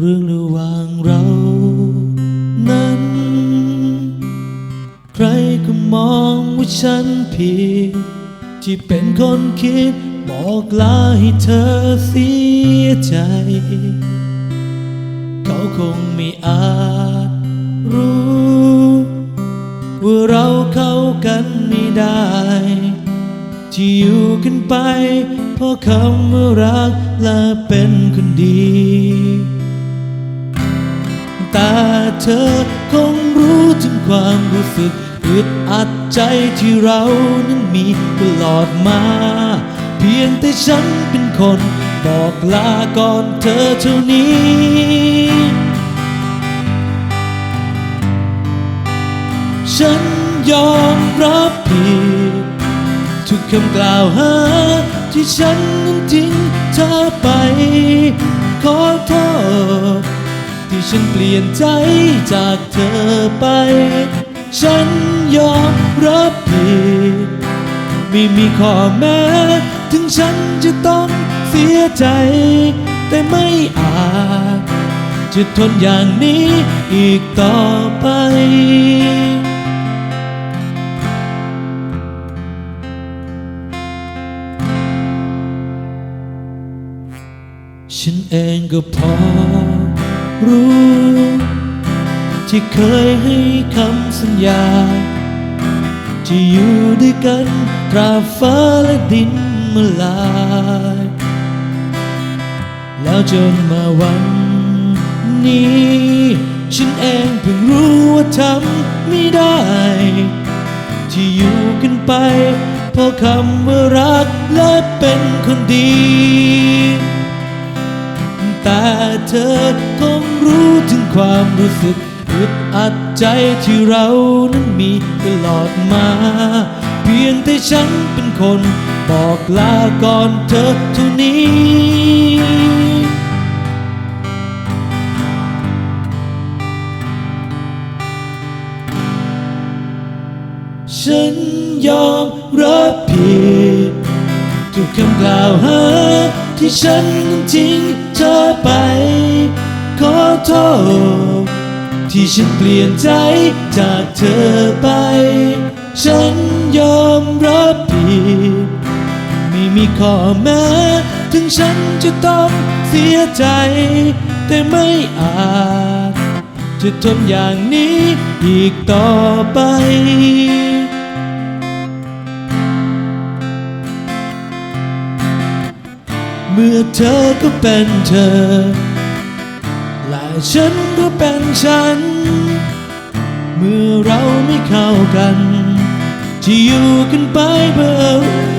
เรื่องระหว่างเรา นั้น ใครก็มองว่าฉันผิด ที่เป็นคนคิดบอกลาให้เธอเสียใจ เขาคงไม่อาจรู้ ว่าเราเข้ากันไม่ได้ ที่อยู่กันไป เพราะคำว่ารักและเป็นคนดี แต่เธอคงรู้ถึงความรู้สึกอึดอัดใจที่เรานั้นมีตลอดมา เพียงแต่ฉันเป็นคนบอกลาก่อนเธอเท่านี้ฉันยอมรับผิดทุกคำกล่าวหาที่ฉันนั้นทิ้งเธอไป ขอโทษ ที่ฉันเปลี่ยนใจจากเธอไป ฉันยอมรับผิด ไม่มีข้อแม้ ถึงฉันจะต้องเสียใจ แต่ไม่อาจ จะทนอย่างนี้อีกต่อไปฉันเองก็พอ รู้ ที่เคยให้คำสัญญา จะอยู่ด้วยกันตราฟ้าและดินมาลาย แล้วจนมาวันนี้ ฉันเองเพิ่งรู้ว่าทำไม่ได้ ที่อยู่กันไปเพราะคำว่ารักและเป็นคนดี แต่เธอคงรู้ถึง ความรู้สึกอึดอัดใจที่เรานั้นมีตลอดมา เพียงแต่ฉันเป็นคน บอกลาก่อนเธอเท่านี้ฉันยอมรับผิดทุกคำกล่าวหาที่ฉันทิ้งเธอไป โทษ ที่ฉันเปลี่ยนใจจากเธอไป ฉันยอมรับผิดไม่มีข้อแม้ถึงฉันจะต้องเสียใจ แต่ไม่อาจ จะทนอย่างนี้อีกต่อไปเมื่อเธอก็เป็นเธอ ฉันก็เป็นฉัน เมื่อเราไม่เข้ากันที่อยู่กันไปเพื่อ